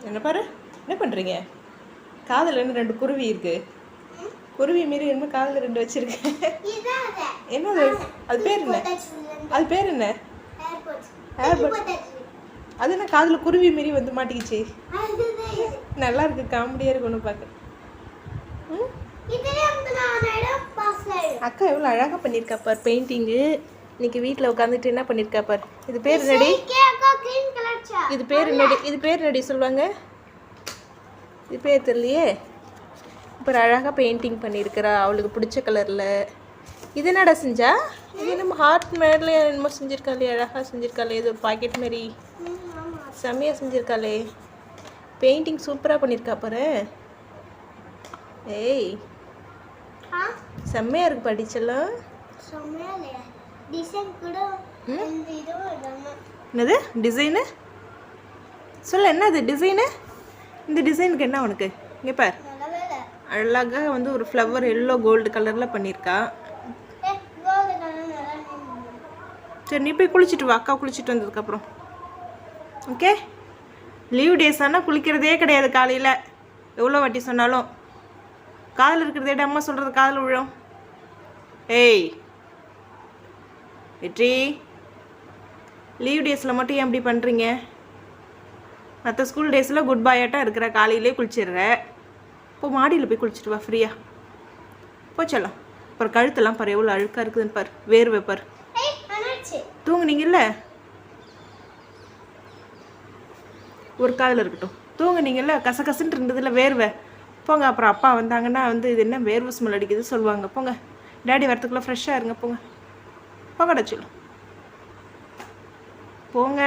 என்ன பாரு? என்ன பண்ணுறீங்க காதில் என்ன ரெண்டு குருவி இருக்கு? குருவி மாரி என்ன காதில் ரெண்டு வச்சிருக்கேன் என்ன அது? பேர் என்ன? அது பேர் என்ன? ஏர்பட் அது என்ன காதில் குருவி மாரி வந்து மாட்டிக்கிச்சு? நல்லா இருக்கு. காமெடியாக இருக்கு ஒன்று பார்க்க ம்? அக்கா எவ்வளோ அழகாக பண்ணியிருக்கா பார் பெயிண்டிங்கு இன்னைக்கு வீட்டில் உட்காந்துட்டு என்ன பண்ணியிருக்கா பார்? இது பேர் என்னடி? இது பேர் என்னடி? இது பேர் என்னடி சொல்லுவாங்க? இது பேர் தெரியலையே. அப்புறம் அழகாக பெயிண்டிங் பண்ணியிருக்கிறா அவளுக்கு பிடிச்ச கலரில் இது என்னடா செஞ்சா? இது நம்ம ஹார்ட் மேலே என்னமோ செஞ்சுருக்காளே அழகாக செஞ்சுருக்காளே இது ஒரு பாக்கெட் மாதிரி செம்மையாக செஞ்சுருக்காளே. பெயிண்டிங் சூப்பராக பண்ணியிருக்கா பாரு. ஏய். செம்மையாக இருக்கு இல்லாம. என்னது? டிசைனு சொல்ல என்னது டிசைனு இந்த டிசைனுக்கு என்ன உனக்கு? இங்கே பார். அழகாக வந்து ஒரு ஃப்ளவர் எல்லோ கோல்டு கலரில் பண்ணியிருக்கா. சரி நீ போய் குளிச்சுட்டு வா. அக்கா குளிச்சுட்டு வந்ததுக்கப்புறம் ஓகே லீவ் டேஸ் ஆனால் குளிக்கிறதே கிடையாது காலையில். எவ்வளோ வாட்டி சொன்னாலும். காதில் இருக்கிறதே அம்மா சொல்கிறது காதில் விழும். ஏய் வெற்றி. லீவ் டேஸில் மட்டும் ஏன் அப்படி பண்ணுறீங்க மற்ற ஸ்கூல் டேஸில் குட் பாயாட்டாக இருக்கிற காலையிலே குளிச்சிடுற. இப்போ மாடியில் போய் குளிச்சுட்டு வா ஃப்ரீயாக போச்சலாம் அப்புறம் கழுத்தெல்லாம் பாரு எவ்வளோ அழுக்காக இருக்குதுன்னு பார் வேர்வை பார். தூங்குனீங்கல்ல? ஒரு காதில் இருக்கட்டும். தூங்குனீங்கல்ல? கசகசன்னு இருந்ததில்ல வேர்வை. போங்க அப்புறம் அப்பா வந்தாங்கன்னா வந்து இது என்ன வேர்வை ஸ்மெல் அடிக்குது சொல்லுவாங்க. போங்க. டேடி வரத்துக்குள்ளே ஃப்ரெஷ்ஷாக இருங்க போங்க. போங்கடா சொல்லும். போங்க.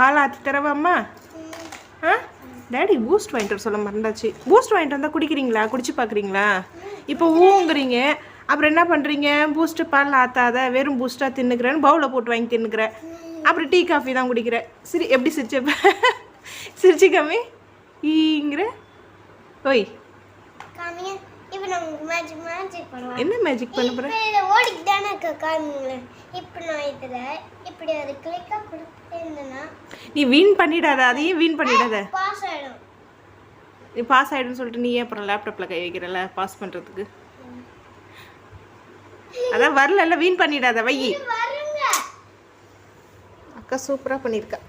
பால் ஆற்றி தரவாம்மா? ஆ? டேடி பூஸ்ட் வாங்கிட்டு வர சொல்ல மறந்தாச்சு. பூஸ்ட் வாங்கிட்டு வந்தால் குடிக்கிறீங்களா? குடிச்சு பார்க்குறீங்களா இப்போ ஊங்குறீங்க. அப்புறம் என்ன பண்ணுறீங்க பூஸ்ட்டு பால் ஆற்றாத வெறும் பூஸ்ட்டாக தின்னுக்கிறேன்னு பவுலில் போட்டு வாங்கி தின்னுக்கிறேன் அப்புறம் டீ காஃபி தான் குடிக்கிறேன் சரி எப்படி சிரிச்சப்ப சிரிச்சு கம்மி. ஈங்கிற. ஓய். இப்போ நம்ம மேஜிக் மேஜிக் பண்ணுவோம் என்ன மேஜிக் பண்ண இப்போ இதை ஓடிக்கு தானே இருக்க காமிங்களேன். இப்போ நான் இதில் இப்படி அது கிளிக்காக கொடுத்துருந்தேன்னா நீ வீண் பண்ணிடாத அதையும் வீண் பண்ணிடாத. பாஸ் நீ பாஸ் ஆகிடுன்னு சொல்லிட்டு நீ ஏன் அப்புறம் லேப்டாப்பில் கை வைக்கிறல பாஸ் பண்ணுறதுக்கு அதான் வரல வீண் பண்ணிடாத வை. அக்கா சூப்பராக பண்ணியிருக்கா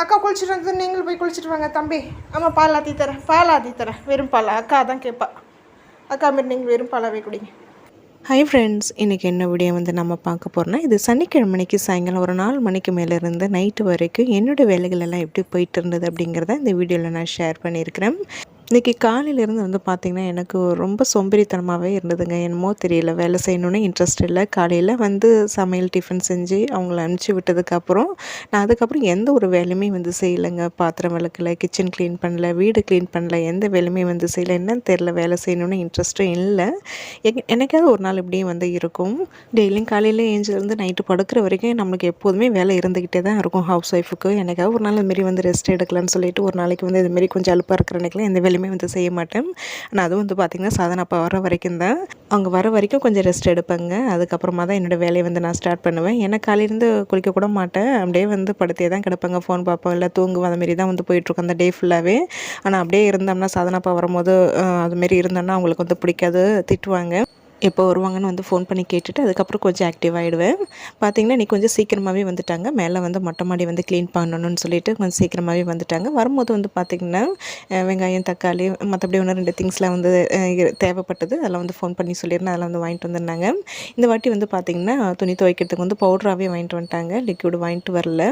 அக்கா குளிச்சுட்டு வந்து நீங்களும் போய் குளிச்சுட்டு வாங்க தம்பி. ஆமாம் பால் ஆற்றி தரேன் பால் ஆற்றி தரேன். வெறும் பால்? அக்கா தான் கேட்பா அக்கா மாரி நீங்கள் வெறும் பாலாகவே குடிங்க. ஹை ஃப்ரெண்ட்ஸ் இன்றைக்கி என்ன வீடியோ வந்து நம்ம பார்க்க போகிறோன்னா இது சனிக்கிழமைக்கு சாயங்காலம் ஒரு நாலு மணிக்கு மேலேருந்து நைட்டு வரைக்கும் என்னோடய வேலைகள் எல்லாம் எப்படி போயிட்டு இருந்தது அப்படிங்கிறத இந்த வீடியோவில் நான் ஷேர் பண்ணியிருக்கிறேன். இன்றைக்கி காலையிலேருந்து வந்து பார்த்திங்கன்னா எனக்கு ரொம்ப சோம்பேறித்தனமாகவே இருந்ததுங்க. என்னமோ தெரியல. வேலை செய்யணுன்னு இன்ட்ரெஸ்ட் இல்லை. காலையில் வந்து சமையல் டிஃபன் செஞ்சு அவங்கள அனுப்பிச்சி விட்டதுக்கப்புறம் நான் அதுக்கப்புறம் எந்த ஒரு வேலையுமே வந்து செய்யலைங்க. பாத்திரம் விளக்கல கிச்சன் க்ளீன் பண்ணல வீடு க்ளீன் பண்ணல எந்த வேலையுமே வந்து செய்யலை. என்னன்னு தெரில வேலை செய்யணுன்னு இன்ட்ரெஸ்ட்டும் இல்லை. எங்க- என்னைக்காவது ஒரு நாள் இப்படியும் வந்து இருக்கும். டெய்லியும் காலையில் ஏஞ்சிலேருந்து நைட்டு படுக்கிற வரைக்கும் நம்மளுக்கு எப்போதுமே வேலை இருந்துக்கிட்டே தான் இருக்கும். ஹவுஸ் ஒய்ஃபுக்கு எனக்காவது ஒரு நாள் இதுமாரி வந்து ரெஸ்ட் எடுக்கலாம்னு சொல்லிட்டு ஒரு நாளைக்கு வந்து இதுமாரி கொஞ்சம் அலுப்பாக இருக்கிற அன்னைக்கெலாம் எந்த வேலையுமே வந்து செய்ய மாட்டேன். ஆனால் அதுவும் வந்து பார்த்திங்கன்னா சாதனை அப்போ வர வரைக்கும் தான். அவங்க வர வரைக்கும் கொஞ்சம் ரெஸ்ட் எடுப்பேங்க. அதுக்கப்புறமா தான் என்னோடய வேலையை வந்து நான் ஸ்டார்ட் பண்ணுவேன். ஏன்னா காலையிலேருந்து குளிக்க கூட மாட்டேன். அப்படியே வந்து படுத்தே தான் கிடப்பேங்க. ஃபோன் பார்ப்போம் இல்லை தூங்குவோம் அந்த மாரி தான் வந்து போயிட்டுருக்கோம் அந்த டே ஃபுல்லாகவே ஆனால் அப்படியே இருந்தோம்னா சாதனாப்பா வரும்போது அதுமாரி இருந்தோம்னா அவங்களுக்கு வந்து பிடிக்காது. திட்டுவாங்க. எப்போ வருவாங்கன்னு வந்து ஃபோன் பண்ணி கேட்டுட்டு அதுக்கப்புறம் கொஞ்சம் ஆக்டிவ் ஆகிடுவேன் பார்த்தீங்கன்னா நீ கொஞ்சம் சீக்கிரமாகவே வந்துட்டாங்க. மேலே வந்து மொட்டை மாடி வந்து க்ளீன் பண்ணணும்னு சொல்லிட்டு கொஞ்சம் சீக்கிரமாகவே வந்துட்டாங்க. வரும்போது வந்து பார்த்திங்கன்னா வெங்காயம் தக்காளி மற்றபடி ஒன்று ரெண்டு திங்ஸ்லாம் வந்து தேவைப்பட்டது. அதெல்லாம் வந்து ஃபோன் பண்ணி சொல்லியிருந்தேன். அதெல்லாம் வந்து வாங்கிட்டு வந்திருந்தாங்க. இந்த வாட்டி வந்து பார்த்திங்கன்னா துணி துவைக்கிறதுக்கு வந்து பவுட்ராகவே வாங்கிட்டு வந்துட்டாங்க. லிக்விட் வாங்கிட்டு வரல.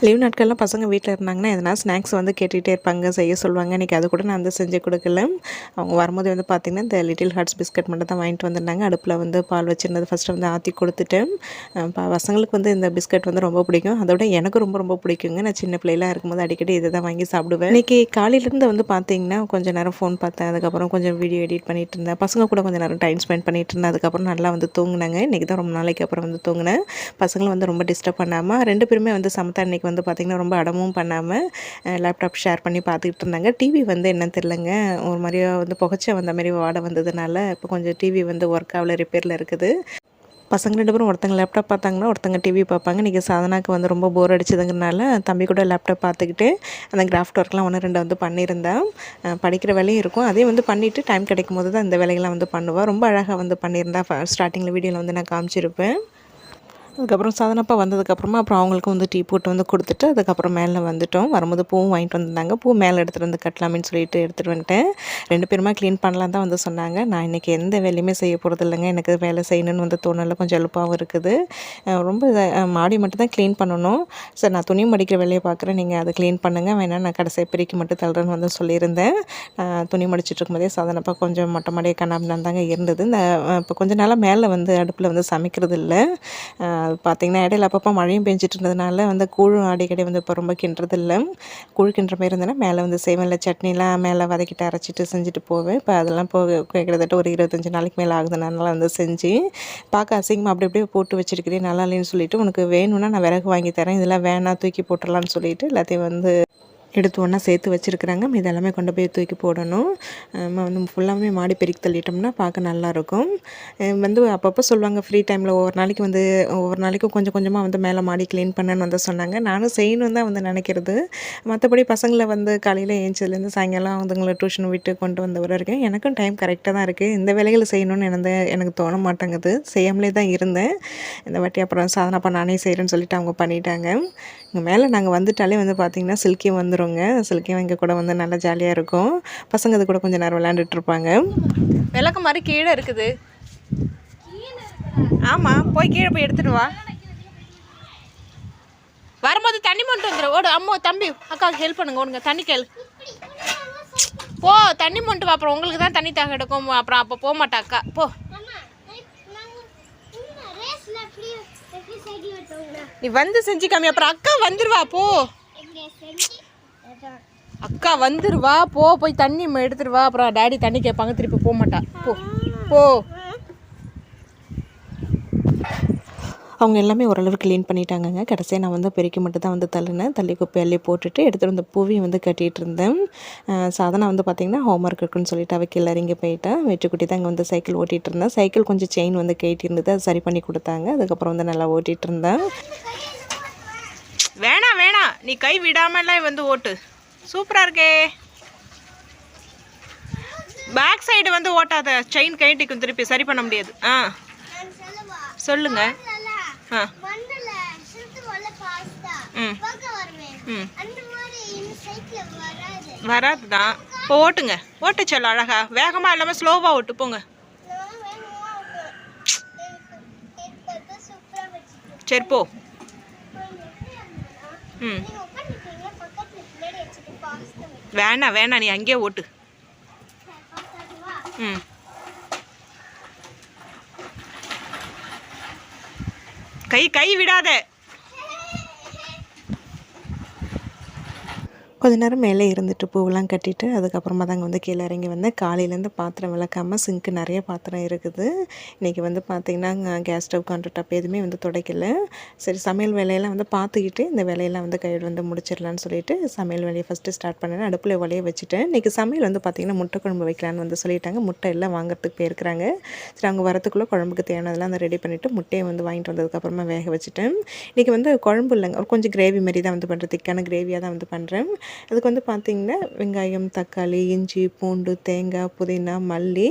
லீவ் நாட்கள்லாம் பசங்க வீட்டில் இருந்தாங்கன்னா எதனா ஸ்நாக்ஸ் வந்து கேட்டுகிட்டே இருப்பாங்க செய்ய சொல்லுவாங்க. இன்றைக்கி அது கூட நான் வந்து செஞ்சு கொடுக்கல. அவங்க வரும்போது வந்து பார்த்திங்கன்னா இந்த லிட்டில் ஹார்ட்ஸ் பிஸ்கட் மட்டும் தான் வாங்கிட்டு வந்திருந்தாங்க. அடுப்பில் வந்து பால் வச்சுருந்தது ஃபஸ்ட்டு வந்து ஆற்றி கொடுத்துட்டேன். ப- பசங்களுக்கு வந்து இந்த பிஸ்கட் வந்து ரொம்ப பிடிக்கும். அதோட எனக்கு ரொம்ப ரொம்ப பிடிக்குங்க. நான் சின்ன பிள்ளைலாம் இருக்கும்போது அடிக்கடி இதை தான் வாங்கி சாப்பிடுவேன். இன்றைக்கி காலையிலேருந்து வந்து பார்த்திங்கன்னா கொஞ்சம் நேரம் ஃபோன் பார்த்தேன். அதுக்கப்புறம் கொஞ்சம் வீடியோ எடிட் பண்ணிட்டு இருந்தேன். பசங்க கூட கொஞ்சம் நேரம் டைம் ஸ்பெண்ட் பண்ணிட்டு இருந்தேன். அதுக்கப்புறம் நல்லா வந்து தூங்கினாங்க. இன்றைக்கி தான் ரொம்ப நாளைக்கு அப்புறம் வந்து தூங்கினேன். பசங்களும் வந்து ரொம்ப டிஸ்டர்ப் பண்ணாமல் ரெண்டு பேருமே வந்து சமத்தா இன்னைக்கு வந்து பார்த்திங்கன்னா ரொம்ப அடமும் பண்ணாமல் லேப்டாப் ஷேர் பண்ணி பார்த்துக்கிட்டு இருந்தாங்க. டிவி வந்து என்னன்னு தெரிலங்க ஒரு மாதிரியா வந்து புகச்ச வந்த மாதிரி வாடை வந்ததுனால இப்போ கொஞ்சம் டிவி வந்து ஒர்க் ஆகல ரிப்பேரில் இருக்குது. பசங்க ரெண்டு பேரும் ஒருத்தங்க லேப்டாப் பார்த்தாங்கன்னா ஒருத்தங்க டிவி பார்ப்பாங்க. இன்றைக்கி சாதனாக்கு வந்து ரொம்ப போர் அடிச்சதுங்கிறனால தம்பி கூட லேப்டாப் பார்த்துக்கிட்டு அந்த கிராஃப்ட் ஒர்க்லாம் ஒன்று ரெண்டு வந்து பண்ணியிருந்தேன் படிக்கிற வேலையும் இருக்கும். அதையும் வந்து பண்ணிவிட்டு டைம் கிடைக்கும் போது தான் இந்த வேலைகள்லாம் வந்து பண்ணுவாள் ரொம்ப அழகாக வந்து பண்ணியிருந்தா. ஸ்டார்டிங்கில் வீடியோவில் வந்து நான் காமிச்சிருப்பேன். அதுக்கப்புறம் சாதனப்பா வந்ததுக்கப்புறமா அப்புறம் அவங்களுக்கும் வந்து டீ போட்டு வந்து கொடுத்துட்டு அதுக்கப்புறம் மேலே வந்துட்டோம். வரும்போது பூவும் வாங்கிட்டு வந்திருந்தாங்க. பூ மேலே எடுத்துகிட்டு வந்து கட்டலாமேன்னு சொல்லிட்டு எடுத்துகிட்டு வந்துட்டேன். ரெண்டு பேருமா க்ளீன் பண்ணலாம் தான் வந்து சொன்னாங்க. நான் இன்றைக்கி எந்த வேலையுமே செய்ய போகிறது இல்லைங்க எனக்கு வேலை செய்யணும்னு வந்து தோணலை. கொஞ்சம் எழுப்பாகவும் இருக்குது. ரொம்ப மாடி மட்டும் தான் க்ளீன் பண்ணணும். சார் நான் துணி மடிக்கிற வேலையை பார்க்குறேன். நீங்கள் அதை க்ளீன் பண்ணுங்கள் வேணால் நான் கடைசியாக பிரிக்கி மட்டும் தள்ளுறேன்னு வந்து சொல்லியிருந்தேன். துணி மடிச்சிட்டு இருக்கும்போதே சாதனப்பா கொஞ்சம் மொட்டை மாடியே கண்ணாபின்னு தாங்க இருந்தது. இந்த இப்போ கொஞ்ச நாளாக மேலே வந்து அடுப்பில் வந்து சமைக்கிறது இல்லை பார்த்தீங்கன்னா இடையில அப்பப்போ மழையும் பெஞ்சிட்டு இருந்ததுனால வந்து கூழும் அடிக்கடி வந்து இப்போ ரொம்ப கிண்டுறது இல்லை கூழ் கிண்டுற மாதிரி இருந்ததுன்னா மேலே வந்து செய்வேன்ல சட்னிலாம் மேலே வதக்கிட்டு அரைச்சிட்டு செஞ்சுட்டு போவேன். இப்போ அதெல்லாம் போக கிட்டத்தட்ட ஒரு இருபத்தஞ்சி நாளைக்கு மேலே ஆகுதுனால வந்து செஞ்சு பார்க்க அசிங்கமாக அப்படி அப்படியே போட்டு வச்சிருக்கிறேன். நல்லா இல்லைன்னு சொல்லிட்டு உனக்கு வேணும்னா நான் விறகு வாங்கி தரேன். இதெல்லாம் வேணாம் தூக்கி போட்டுடலான்னு சொல்லிட்டு எல்லாத்தையும் வந்து எடுத்து ஒன்றா சேர்த்து வச்சுருக்குறாங்க. இது எல்லாமே கொண்டு போய் தூக்கி போடணும். நம்ம வந்து ஃபுல்லாமே மாடி பெருக்கி தள்ளிட்டோம்னா பார்க்க நல்லாயிருக்கும். வந்து அப்பப்போ சொல்லுவாங்க ஃப்ரீ டைமில் ஒவ்வொரு நாளைக்கு வந்து ஒவ்வொரு நாளைக்கும் கொஞ்சம் கொஞ்சமாக வந்து மேலே மாடி க்ளீன் பண்ணேன்னு வந்து சொன்னாங்க. நானும் செய்யணும் தான் வந்து நினைக்கிறது. மற்றபடி பசங்களை வந்து காலையில் ஏஞ்சதுலேருந்து சாயங்காலம் அவங்களை டியூஷன் விட்டு கொண்டு வந்த வர இருக்கேன். எனக்கும் டைம் கரெக்டாக தான் இருக்குது இந்த வேலைகளை செய்யணும்னு எனக்கு எனக்கு தோண மாட்டேங்குது. செய்யாமலே தான் இருந்தேன். இந்த வாட்டி அப்புறம் சாதனப்பா நானே செய்கிறேன்னு சொல்லிட்டு அவங்க பண்ணிட்டாங்க. இங்கே மேலே நாங்கள் வந்துட்டாலே வந்து பார்த்திங்கன்னா சில்கியும் வந்துருங்க சில்கியும் எங்கள் கூட வந்து நல்லா ஜாலியாக இருக்கும். பசங்க அது கூட கொஞ்சம் நேரம் விளையாண்டுட்டு இருப்பாங்க விளக்கு மாதிரி கீழே இருக்குது. ஆமாம் போய் கீழே போய் எடுத்துட்டு வா. வரும்போது தண்ணி மொண்டு வந்துடும் ஓடு அம்மா தம்பி அக்காவுக்கு ஹெல்ப் பண்ணுங்க. ஓடுங்க தண்ணி கேளு. போ தண்ணி மொண்டு வா. அப்புறம் உங்களுக்கு தான் தண்ணி தாக எடுக்கும். அப்புறம் அப்போ போக மாட்டா அக்கா. போ. நீ வந்து செஞ்சு காமி அப்புறம் அக்கா வந்துருவா போ. அக்கா வந்துருவா போ போய் தண்ணி ம- எடுத்துட்டு வா அப்புறம் டேடி தண்ணி கேட்பாங்க திருப்பி போக மாட்டா. போ போ. அவங்க எல்லாமே ஓரளவு க்ளீன் பண்ணிட்டாங்கங்க. கடைசியாக நான் வந்து பெருக்கி மட்டும் தான் வந்து தள்ளினேன். தள்ளி குப்பை அள்ளி போட்டுட்டு எடுத்துகிட்டு வந்த பூவையும் வந்து கட்டிகிட்டு இருந்தேன். சாதனை வந்து பார்த்திங்கன்னா ஹோம்ஒர்க் இருக்குன்னு சொல்லிட்டு அவள் கீழே இறங்கி போயிட்டா வெற்றிக்குட்டி தான் அங்கே வந்து சைக்கிள் ஓட்டிகிட்டு இருந்தேன். சைக்கிள் கொஞ்சம் செயின் வந்து கேட்டிருந்தது அது சரி பண்ணி கொடுத்தாங்க. அதுக்கப்புறம் வந்து நல்லா ஓட்டிகிட்டு இருந்தேன். வேணாம் வேணாம் நீ கை விடாமலாம் வந்து ஓட்டு. சூப்பராக இருக்கே. பேக் சைடு வந்து ஓட்டாத. செயின் கைட்டிக்கும் திருப்பி. சரி பண்ண முடியாது. ஆ. சொல்லுங்க. ஆ. ம். ம். வராது தான் இப்போ ஓட்டுங்க. ஓட்டு சொல்ல அழகா. வேகமாக இல்லாமல் ஸ்லோவாக ஓட்டு. போங்க. சரி போ. வேணாம் வேணாம் நீ அங்கேயே ஓட்டு. ம். கை கை விடாத. கொஞ்ச நேரம் மேலே இருந்துட்டு பூவெல்லாம் கட்டிட்டு அதுக்கப்புறமா தாங்க வந்து கீழே இறங்கி வந்தேன் காலையிலேருந்து பாத்திரம் விளக்காமல் சிங்க்கு நிறைய பாத்திரம் இருக்குது. இன்றைக்கி வந்து பார்த்திங்கன்னா கேஸ் ஸ்டவ் கவுண்டர் டாப் எதுவுமே வந்து துடைக்கல. சரி சமையல் வேலையெல்லாம் வந்து பார்த்துக்கிட்டு இந்த வேலையெல்லாம் வந்து கையில் வந்து முடிச்சிடலான்னு சொல்லிட்டு சமையல் வேலையை ஃபஸ்ட்டு ஸ்டார்ட் பண்ணேன். அடுப்பில் வலைய வச்சுட்டேன். இன்றைக்கி சமையல் வந்து பார்த்திங்கன்னா முட்டை குழம்பு வைக்கலான்னு வந்து சொல்லிட்டாங்க. முட்டை எல்லாம் வாங்குறதுக்கு போயிருக்கிறாங்க. சரி அவங்க வரத்துக்குள்ளே குழம்புக்கு தேவையானதெல்லாம் அந்த ரெடி பண்ணிவிட்டு முட்டையை வந்து வாங்கிட்டு வந்ததுக்கப்புறமா வேக வச்சுட்டேன். இன்றைக்கி வந்து குழம்பு இல்லைங்க. ஒரு கொஞ்சம் கிரேவி மாதிரி தான் வந்து பண்ணுறேன் திக்கான கிரேவியாக தான் வந்து பண்ணுறேன் அதுக்கு வந்து பார்த்திங்கன்னா வெங்காயம் தக்காளி இஞ்சி பூண்டு தேங்காய் புதினா மல்லி.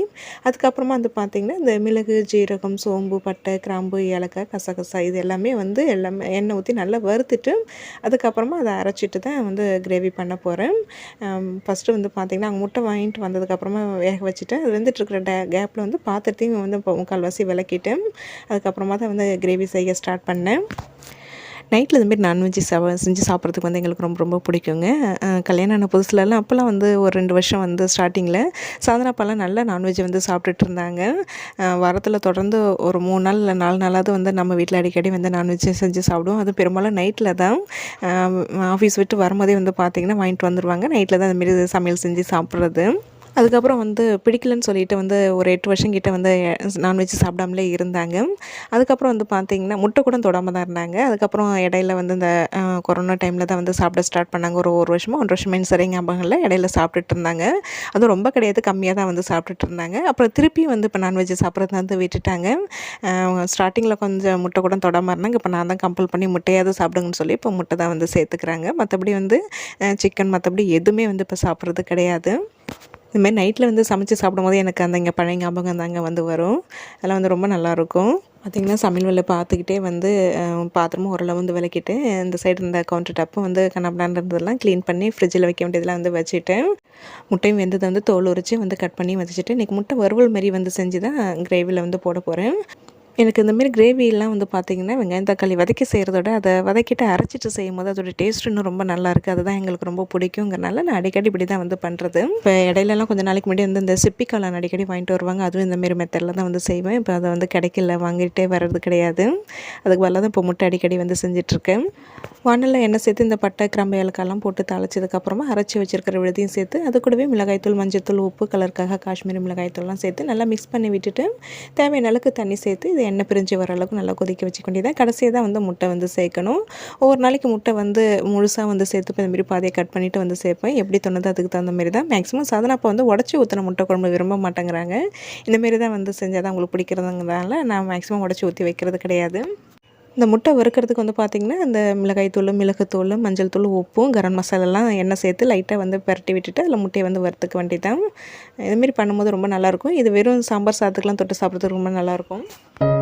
அதுக்கப்புறமா வந்து பார்த்திங்கன்னா இந்த மிளகு ஜீரகம் சோம்பு பட்டை கிராம்பு ஏலக்காய் கசகசா இது எல்லாமே வந்து எல்லாமே எண்ணெய் ஊற்றி நல்லா வறுத்துட்டு அதுக்கப்புறமா அதை அரைச்சிட்டு தான் வந்து கிரேவி பண்ண போகிறேன் ஃபஸ்ட்டு வந்து பார்த்திங்கன்னா அங்கே முட்டை வாங்கிட்டு வந்ததுக்கப்புறமா வேக வச்சுட்டேன் அது வந்துட்டுருக்கிற டே கேப்பில் வந்து பாத்திரத்தையும் வந்து முக்கால்வாசி விளக்கிட்டேன். அதுக்கப்புறமா தான் வந்து கிரேவி செய்ய ஸ்டார்ட் பண்ணேன். நைட்டில் இதுமாரி நான்வெஜ் சா செஞ்சு சாப்பிட்றதுக்கு வந்து எங்களுக்கு ரொம்ப ரொம்ப பிடிக்குங்க. கல்யாணம் ஆன புதுசுலலாம் அப்போல்லாம் வந்து ஒரு ரெண்டு வருஷம் வந்து ஸ்டார்டிங்கில் சாதனாப்பாலாம் நல்லா நான்வெஜ் வந்து சாப்பிட்டுட்டு இருந்தாங்க. வாரத்தில் தொடர்ந்து ஒரு மூணு நாள் இல்லை நாலு நாளாவது வந்து நம்ம வீட்டில் அடிக்கடி வந்து நான்வெஜ் செஞ்சு சாப்பிடுவோம். அது பெரும்பாலும் நைட்டில் தான். ஆஃபீஸ் விட்டு வரும்போதே வந்து பார்த்திங்கன்னா வாங்கிட்டு வந்துடுவாங்க நைட்டில் தான் அதுமாரி சமையல் செஞ்சு சாப்பிட்றது. அதுக்கப்புறம் வந்து பிடிக்கலன்னு சொல்லிட்டு வந்து ஒரு எட்டு வருஷம் கிட்டே வந்து நான்வெஜ் சாப்பிடாமலே இருந்தாங்க. அதுக்கப்புறம் வந்து பார்த்தீங்கன்னா முட்டை கூட தொடாமல் தான் இருந்தாங்க. அதுக்கப்புறம் இடையில வந்து இந்த கொரோனா டைமில் தான் வந்து சாப்பிட ஸ்டார்ட் பண்ணாங்க. ஒரு ஒரு வருஷமாக ஒன்றரை வருஷமே சரி சரிங்க இடையில சாப்பிட்டுட்டு இருந்தாங்க. அதுவும் ரொம்ப கிடையாது கம்மியாக தான் வந்து சாப்பிட்டுட்டு இருந்தாங்க. அப்புறம் திருப்பி வந்து இப்போ நான்வெஜ் சாப்பிட்றது வந்து விட்டுட்டாங்க. ஸ்டார்டிங்கில் கொஞ்சம் முட்டை கூட தொடாமல் இருந்தாங்க. இப்போ நான் தான் கம்பல் பண்ணி முட்டையாவது சாப்பிடுங்கன்னு சொல்லி இப்போ முட்டை தான் வந்து சேர்த்துக்கிறாங்க. மற்றபடி வந்து சிக்கன் மற்றபடி எதுவுமே வந்து இப்போ சாப்பிட்றது கிடையாது. இதுமாரி நைட்டில் வந்து சமைச்சு சாப்பிடும்போது எனக்கு அந்த இங்கே பழைய ஞாபகம் தாங்க வந்து வரும். அதெல்லாம் வந்து ரொம்ப நல்லாயிருக்கும் பார்த்திங்கன்னா சமையல் வேலை பார்த்துக்கிட்டே வந்து பாத்திரமும் ஓரளவு வந்து விளக்கிட்டு இந்த சைடு இருந்த கவுண்டர் டப்பு வந்து கண்ணாபிடான்னு இருந்ததெல்லாம் க்ளீன் பண்ணி ஃப்ரிட்ஜில் வைக்க வேண்டியதெல்லாம் வந்து வச்சுட்டேன் முட்டையும் வெந்ததை வந்து தோல் உரித்து வந்து கட் பண்ணி வச்சுட்டு இன்றைக்கி முட்டை வறுவல் மாதிரி வந்து செஞ்சு தான் கிரேவியில் வந்து போட போகிறேன் எனக்கு இந்தமாரி கிரேவியெல்லாம் வந்து பார்த்திங்கன்னா வெங்காயம் தக்காளி வதக்கி செய்கிறதோட அதை வதக்கிட்டு அரைச்சிட்டு செய்யும் போது அதோட டேஸ்ட் இன்னும் ரொம்ப நல்லா இருக்குது அதுதான் எங்களுக்கு ரொம்ப பிடிக்குங்கிறனால நான் அடிக்கடி இப்படி தான் வந்து பண்ணுறது இப்போ இடையிலலாம் கொஞ்சம் நாளைக்கு முன்னாடி வந்து இந்த சிப்பி காளான் அடிக்கடி வாங்கிட்டு வருவாங்க. அதுவும் இந்தமாரி மெத்தடில் தான் வந்து செய்வேன். இப்போ அதை வந்து கிடைக்கல வாங்கிட்டே வர்றது கிடையாது. அதுக்கு பதிலாக தான் இப்போ முட்டை அடிக்கடி வந்து செஞ்சிட்ருக்கேன் வானலில் எண்ணெய் சேர்த்து இந்த பட்டை கிராம்பு ஏலக்காயெல்லாம் போட்டு தாளிச்சதுக்கப்புறமா அரைச்சி வச்சிருக்கிற விழுதையும் சேர்த்து அது கூடவே மிளகாய்த்தூள் மஞ்சத்தூள் உப்பு கலருக்காக காஷ்மீரி மிளகாய்த்தூள்லாம் சேர்த்து நல்லா மிக்ஸ் பண்ணி விட்டுட்டு தேவையான அளவுக்கு தண்ணி சேர்த்து இது எண்ணெய் பிரிஞ்சு வர அளவுக்கு நல்லா கொதிக்க வச்சுக்க வேண்டியதான் கடைசியாக தான் வந்து முட்டை வந்து சேர்க்கணும். ஒவ்வொரு நாளைக்கு முட்டை வந்து முழுசாக வந்து சேர்த்து இந்த மாதிரி பாதையை கட் பண்ணிவிட்டு வந்து சேர்ப்பேன். எப்படி தோணுதோ அதுக்கு தகுந்த மாதிரி தான். மேக்ஸிமம் சாதனை அப்போ வந்து உடச்சி ஊற்றின முட்டை குழம்பு விரும்ப மாட்டேங்கிறாங்க. இந்தமாரி தான் வந்து செஞ்சால் தான் உங்களுக்கு பிடிக்கிறதுங்கிறதால நான் மேக்ஸிமம் உடச்சி ஊற்றி வைக்கிறது கிடையாது. இந்த முட்டை வறுக்கிறதுக்கு வந்து பார்த்திங்கன்னா இந்த மிளகாய் தூள் மிளகுத்தூள் மஞ்சள் தூள் உப்பும் கரம் மசாலாலாம் எண்ணெய் சேர்த்து லைட்டாக வந்து பரட்டி விட்டுட்டு அதில் முட்டையை வந்து வறுத்துக்க வேண்டியதான் இதுமாரி பண்ணும்போது ரொம்ப நல்லாயிருக்கும் இது வெறும் சாம்பார் சாதத்துக்குலாம் தொட்டு சாப்பிட்றதுக்கு ரொம்ப நல்லாயிருக்கும்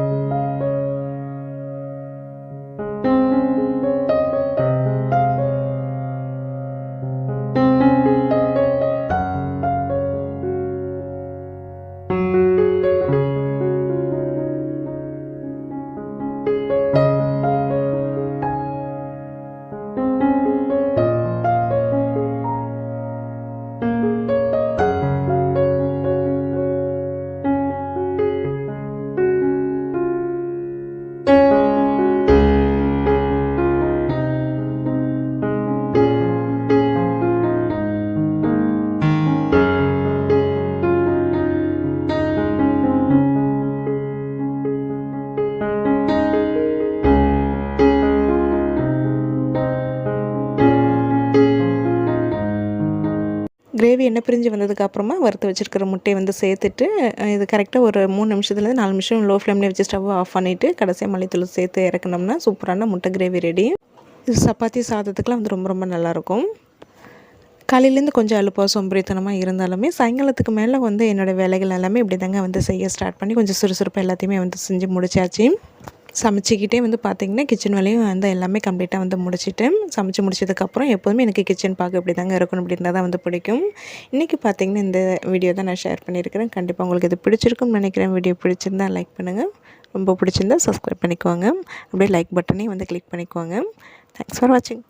கிரேவி எண்ணெய் பிரிஞ்சு வந்ததுக்கு அப்புறமா வறுத்து வச்சிருக்கிற முட்டையை வந்து சேர்த்துட்டு இது கரெக்டாக ஒரு மூணு நிமிஷத்துலேருந்து நாலு நிமிஷம் லோ ஃப்ளேம்லேயே வச்சு ஸ்டவ் ஆஃப் பண்ணிவிட்டு கடைசியாக மல்லித்தூள் சேர்த்து இறக்குனோம்னா சூப்பரான முட்டை கிரேவி ரெடி இது சப்பாத்தி சாதத்துக்குலாம் வந்து ரொம்ப ரொம்ப நல்லாயிருக்கும். காலையிலேருந்து கொஞ்சம் அலுப்பாக சொம்பரித்தனமாக இருந்தாலுமே சாயங்காலத்துக்கு மேலே வந்து என்னோடய வேலைகள் எல்லாமே இப்படி தாங்க வந்து செய்ய ஸ்டார்ட் பண்ணி கொஞ்சம் சுறுசுறுப்பாக எல்லாத்தையுமே வந்து செஞ்சு முடிச்சாச்சு. சமைச்சிக்கிட்டே வந்து பார்த்திங்கன்னா கிச்சன் வேலையும் வந்து எல்லாமே கம்ப்ளீட்டாக வந்து முடிச்சுட்டு சமைச்சு முடிச்சதுக்கப்புறம் எப்போதுமே எனக்கு கிச்சன் பார்க்க இப்படி தாங்க இருக்கணும் அப்படின்னா தான் வந்து பிடிக்கும். இன்றைக்கி பார்த்திங்கன்னா இந்த வீடியோ தான் நான் ஷேர் பண்ணியிருக்கிறேன். கண்டிப்பாக உங்களுக்கு இது பிடிச்சிருக்கும்னு நினைக்கிறேன். வீடியோ பிடிச்சிருந்தா லைக் பண்ணுங்கள் ரொம்ப பிடிச்சிருந்தா சப்ஸ்கிரைப் பண்ணிக்குவாங்க அப்படியே லைக் பட்டனையும் வந்து கிளிக் பண்ணிக்குவாங்க தேங்க்ஸ் ஃபார் வாட்சிங்